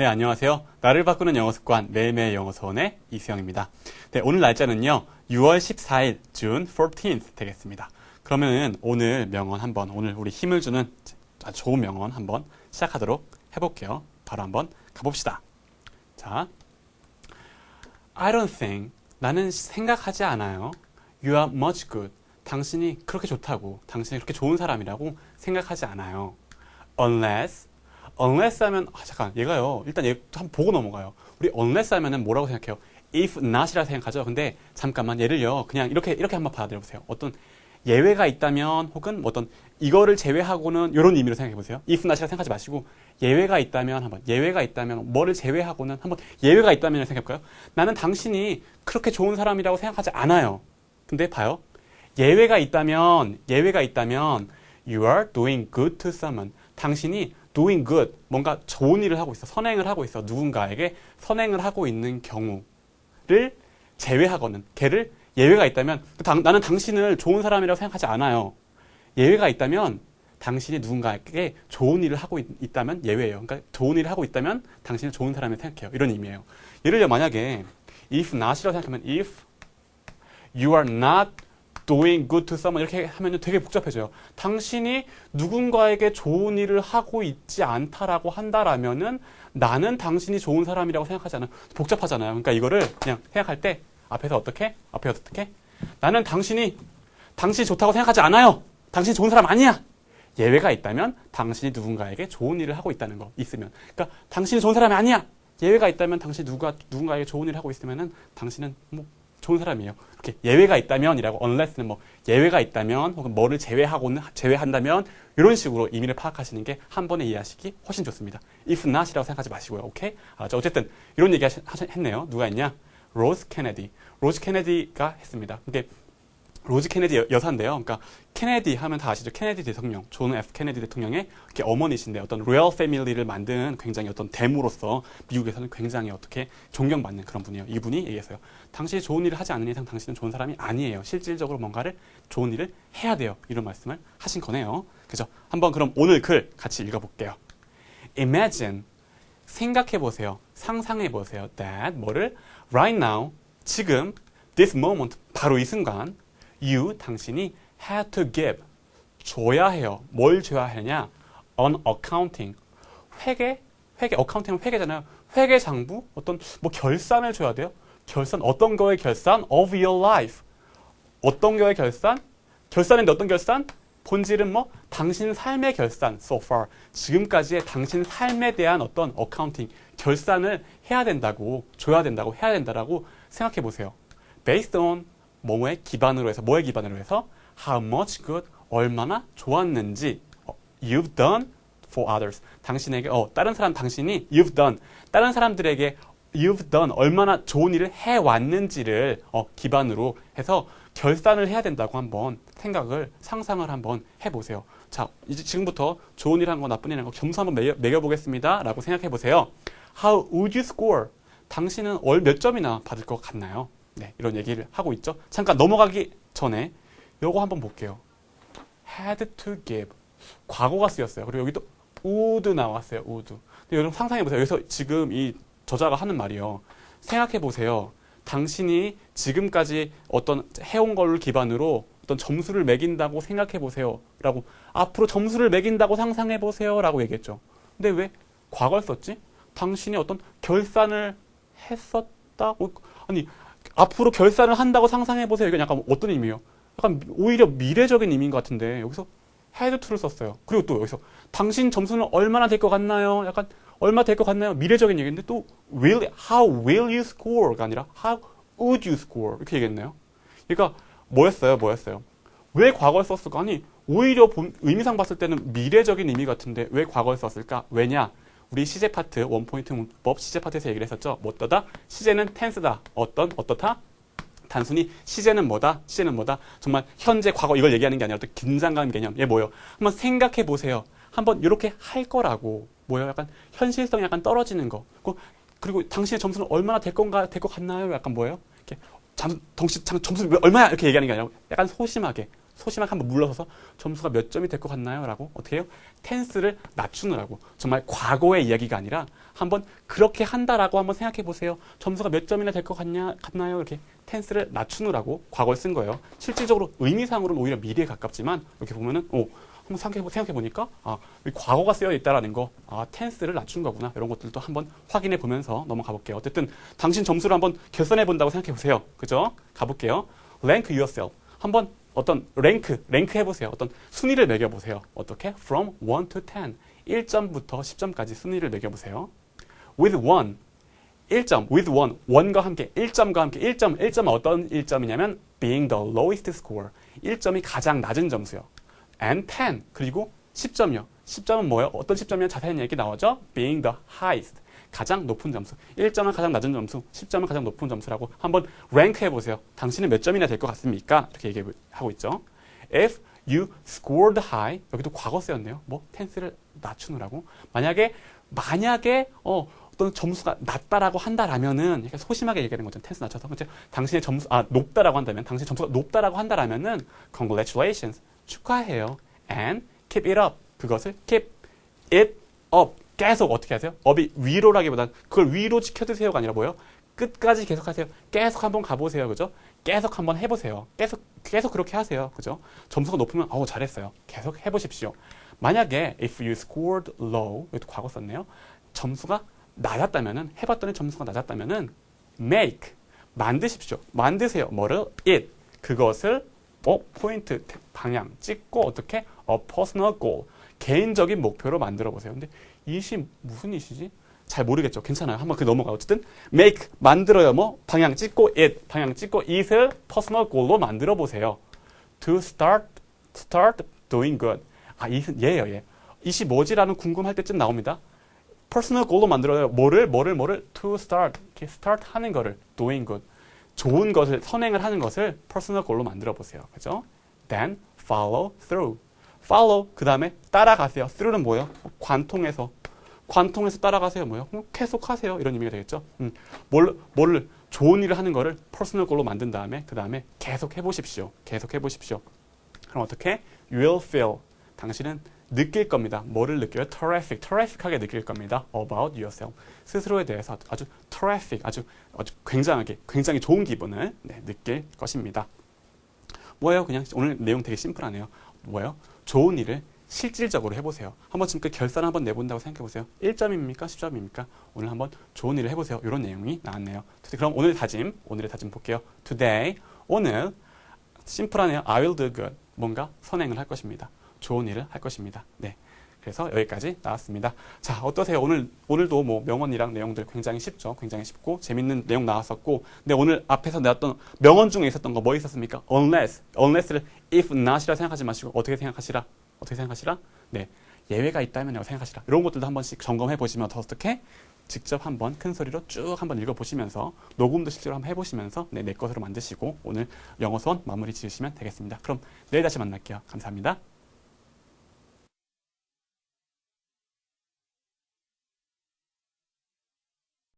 네, 안녕하세요. 나를 바꾸는 영어 습관 매일매일 영어 소원의 이수영입니다. 네, 오늘 날짜는요. 6월 14일, June 14th 되겠습니다. 그러면은 오늘 명언 한번, 오늘 우리 힘을 주는 좋은 명언 한번 시작하도록 해 볼게요. 바로 한번 가 봅시다. 자, I don't think, 나는 생각하지 않아요. You are much good. 당신이 그렇게 좋다고, 당신이 그렇게 좋은 사람이라고 생각하지 않아요. Unless, unless 하면, 아, 잠깐, 얘가요. 일단 얘 한번 보고 넘어가요. 우리 unless 하면은 뭐라고 생각해요? if not이라 생각하죠. 근데 잠깐만, 얘를요. 그냥 이렇게, 이렇게 한번 받아들여 보세요. 어떤 예외가 있다면 혹은 뭐 어떤 이거를 제외하고는 이런 의미로 생각해 보세요. if not이라 생각하지 마시고 예외가 있다면 한번 예외가 있다면 뭐를 제외하고는 한번 예외가 있다면 생각해 볼까요? 나는 당신이 그렇게 좋은 사람이라고 생각하지 않아요. 근데 봐요. 예외가 있다면 예외가 있다면 you are doing good to someone. 당신이 doing good 뭔가 좋은 일을 하고 있어. 선행을 하고 있어. 누군가에게 선행을 하고 있는 경우를 제외하고는 걔를 예외가 있다면 당- 나는 당신을 좋은 사람이라고 생각하지 않아요. 예외가 있다면 당신이 누군가에게 좋은 일을 하고 있, 다면 예외예요. 그러니까 좋은 일을 하고 있다면 당신은 좋은 사람이라고 생각해요. 이런 의미예요. 예를 들어 만약에 if not이라고 생각하면 if you are not doing good to someone 이렇게 하면 되게 복잡해져요. 당신이 누군가에게 좋은 일을 하고 있지 않다라고 한다라면은 나는 당신이 좋은 사람이라고 생각하지 않아. 복잡하잖아요. 그러니까 이거를 그냥 생각할 때 앞에서 어떻게? 앞에서 어떻게? 나는 당신이 당신이 좋다고 생각하지 않아요. 당신이 좋은 사람 아니야. 예외가 있다면 당신이 누군가에게 좋은 일을 하고 있다는 거 있으면. 그러니까 당신이 좋은 사람이 아니야. 예외가 있다면 당신이 누가 누군가에게 좋은 일을 하고 있으면은 당신은 뭐 좋은 사람이에요. 이렇게 예외가 있다면이라고 unless는 뭐 예외가 있다면 혹은 뭐를 제외하고는 제외한다면 이런 식으로 의미를 파악하시는 게 한 번에 이해하시기 훨씬 좋습니다. if not이라고 생각하지 마시고요. 오케이? 아, 저 어쨌든 이런 얘기 하시- 했네요. 누가 했냐? 로즈 케네디. 로즈 케네디가 했습니다. 근데 로즈 케네디 여- 여사인데요. 그러니까 케네디 하면 다 아시죠? 케네디 대통령, 존 F 케네디 대통령의 어머니신데 어떤 로얄 패밀리를 만든 굉장히 어떤 대무로서 미국에서는 굉장히 어떻게 존경받는 그런 분이에요. 이분이 얘기했어요. 당신이 좋은 일을 하지 않는 이상 당신은 좋은 사람이 아니에요. 실질적으로 뭔가를 좋은 일을 해야 돼요. 이런 말씀을 하신 거네요. 그죠? 한번 그럼 오늘 글 같이 읽어볼게요. Imagine 생각해 보세요. 상상해 보세요. That 뭐를 right now 지금 this moment 바로 이 순간 you 당신이 had to give 줘야 해요. 뭘 줘야 하냐? on accounting 회계 회계 어카운팅은 회계잖아요. 회계 장부 어떤 뭐 결산을 줘야 돼요. 결산 어떤 거의 결산 of your life 어떤 거의 결산 결산인데 어떤 결산 본질은 뭐 당신 삶의 결산 so far 지금까지의 당신 삶에 대한 어떤 어카운팅 결산을 해야 된다고 줘야 된다고 해야 된다라고 생각해 보세요. based on 뭐에 기반으로 해서 뭐에 기반으로 해서 how much good 얼마나 좋았는지 어, you've done for others 당신에게 어 다른 사람 당신이 you've done 다른 사람들에게 you've done 얼마나 좋은 일을 해 왔는지를 어, 기반으로 해서 결산을 해야 된다고 한번 생각을 상상을 한번 해 보세요. 자 이제 지금부터 좋은 일 한 거 나쁜 일 한 거 점수 한번 매겨, 매겨 보겠습니다라고 생각해 보세요. How would you score? 당신은 월 몇 점이나 받을 것 같나요? 네, 이런 얘기를 하고 있죠. 잠깐 넘어가기 전에 요거 한번 볼게요. had to give. 과거가 쓰였어요. 그리고 여기도 would 나왔어요. would. 근데 여러분 상상해 보세요. 여기서 지금 이 저자가 하는 말이요. 생각해 보세요. 당신이 지금까지 어떤 해온 걸를 기반으로 어떤 점수를 매긴다고 생각해 보세요. 라고 앞으로 점수를 매긴다고 상상해 보세요. 라고 얘기했죠. 근데 왜 과거를 썼지? 당신이 어떤 결산을 했었다? 어, 아니, 앞으로 결산을 한다고 상상해 보세요. 이건 약간 어떤 의미예요? 약간 오히려 미래적인 의미인 것 같은데 여기서 had to를 썼어요. 그리고 또 여기서 당신 점수는 얼마나 될 것 같나요? 약간 얼마 될 것 같나요? 미래적인 얘기인데 또 will how will you score가 아니라 how would you score 이렇게 얘기했네요. 그러니까 뭐였어요? 뭐였어요? 왜 과거를 썼을까? 아니 오히려 본- 의미상 봤을 때는 미래적인 의미 같은데 왜 과거를 썼을까? 왜냐? 우리 시제 파트 원포인트 문법 시제 파트에서 얘기를 했었죠. 뭐다? 시제는 텐스다. 어떤 어떻다? 단순히 시제는 뭐다? 시제는 뭐다? 정말 현재, 과거 이걸 얘기하는 게 아니라 또 긴장감 개념. 얘 뭐예요? 한번 생각해 보세요. 한번 이렇게 할 거라고. 뭐예요? 약간 현실성이 약간 떨어지는 거. 그- 그리고 당신의 점수는 얼마나 될 건가, 될 것 같나요? 약간 뭐예요? 이렇게 잠, 참, 점수 몇- 얼마야? 이렇게 얘기하는 게 아니라 약간 소심하게. 소심하게 한번 물러서서 점수가 몇 점이 될 것 같나요? 라고 어떻게 해요? 텐스를 낮추느라고. 정말 과거의 이야기가 아니라 한번 그렇게 한다라고 한번 생각해 보세요. 점수가 몇 점이나 될것 같나요? 이렇게 텐스를 낮추느라고 과거를 쓴 거예요. 실질적으로 의미상으로는 오히려 미래에 가깝지만 이렇게 보면은 오 한번 생각해, 보니까 아 과거가 쓰여 있다라는 거, 아 텐스를 낮춘 거구나 이런 것들도 한번 확인해 보면서 넘어가 볼게요. 어쨌든 당신 점수를 한번 계산해 본다고 생각해 보세요. 그죠? 가볼게요. Rank yourself. 한번 어떤 랭크, 랭크 해보세요. 어떤 순위를 매겨보세요. 어떻게? From 1 to 10. 1점부터 10점까지 순위를 매겨보세요. With 1. 1점, with 1. 1과 함께, 1점과 함께, 1점, 1점은 어떤 1점이냐면 being the lowest score. 1점이 가장 낮은 점수요. and 10. 그리고 10점이요. 10점은 뭐예요? 어떤 10점이요? 자세한 얘기 나오죠? being the highest. 가장 높은 점수. 1점은 가장 낮은 점수, 10점은 가장 높은 점수라고 한번 랭크 해 보세요. 당신은 몇 점이나 될 것 같습니까? 이렇게 얘기하고 있죠. If you scored high, 여기도 과거 쓰였네요. 뭐 텐스를 낮추느라고. 만약에 만약에 어, 어떤 점수가 낮다라고 한다라면은 이렇게 소심하게 얘기하는 거죠. 텐스 낮춰서. 당신의 점수 아 높다라고 한다면 당신의 점수가 높다라고 한다라면은 congratulations 축하해요. and keep it up 그것을 keep it up 계속 어떻게 하세요? 업이 위로라기보단 그걸 위로 지켜드세요가 아니라 뭐예요? 끝까지 계속 하세요. 계속 한번 가보세요. 그죠? 계속 한번 해보세요. 계속, 계속 그렇게 하세요. 그죠? 점수가 높으면, 어우, 잘했어요. 계속 해보십시오. 만약에, if you scored low, 여기도 과거 썼네요. 점수가 낮았다면은, 해봤더니 점수가 낮았다면은, make, 만드십시오. 만드세요. 뭐를? it. 그것을, 어, 포인트, 방향 찍고, 어떻게? a personal goal. 개인적인 목표로 만들어 보세요. 근데 이시 무슨 이시지? 잘 모르겠죠. 괜찮아요. 한번 그 넘어가. 어쨌든 make 만들어요. 뭐 방향 찍고 it 방향 찍고 it을 personal goal로 만들어 보세요. To start start doing good. 아 it은 얘예요. 얘. it이 뭐지라는 궁금할 때쯤 나옵니다. personal goal로 만들어요. 뭐를 뭐를 뭐를 to start 이렇게 start 하는 거를 doing good. 좋은 것을 선행을 하는 것을 personal goal로 만들어 보세요. 그죠? Then follow through. follow 그 다음에 따라가세요. through는 뭐예요? 관통해서 관통해서 따라가세요. 뭐예요? 음, 계속하세요. 이런 의미가 되겠죠. 음, 뭘, 뭘 좋은 일을 하는 거를 퍼스널 골로 만든 다음에 그 다음에 계속 해보십시오. 계속 해보십시오. 그럼 어떻게? You will feel. 당신은 느낄 겁니다. 뭐를 느껴요? terrific, terrific하게 느낄 겁니다. about yourself. 스스로에 대해서 아주 terrific, 아주, 아주 굉장하게, 굉장히 좋은 기분을 네, 느낄 것입니다. 뭐예요? 그냥 오늘 내용 되게 심플하네요. 뭐예요? 좋은 일을 실질적으로 해보세요. 한번 지금 그 결산 한번 내본다고 생각해보세요. 1점입니까? 10점입니까? 오늘 한번 좋은 일을 해보세요. 이런 내용이 나왔네요. 그럼 오늘 다짐, 오늘의 다짐 볼게요. Today, 오늘 심플하네요. I will do good. 뭔가 선행을 할 것입니다. 좋은 일을 할 것입니다. 네. 그래서 여기까지 나왔습니다. 자, 어떠세요? 오늘, 오늘도 뭐 명언이랑 내용들 굉장히 쉽죠? 굉장히 쉽고 재밌는 내용 나왔었고. 근데 오늘 앞에서 나왔던 명언 중에 있었던 거 뭐 있었습니까? unless. unless를 if not이라 생각하지 마시고 어떻게 생각하시라? 어떻게 생각하시라? 네. 예외가 있다면 생각하시라. 이런 것들도 한 번씩 점검해 보시면 어떻게 직접 한번 큰 소리로 쭉 한번 읽어 보시면서 녹음도 실제로 한번 해 보시면서 네, 내 것으로 만드시고 오늘 영어 수원 마무리 지으시면 되겠습니다. 그럼 내일 다시 만날게요. 감사합니다.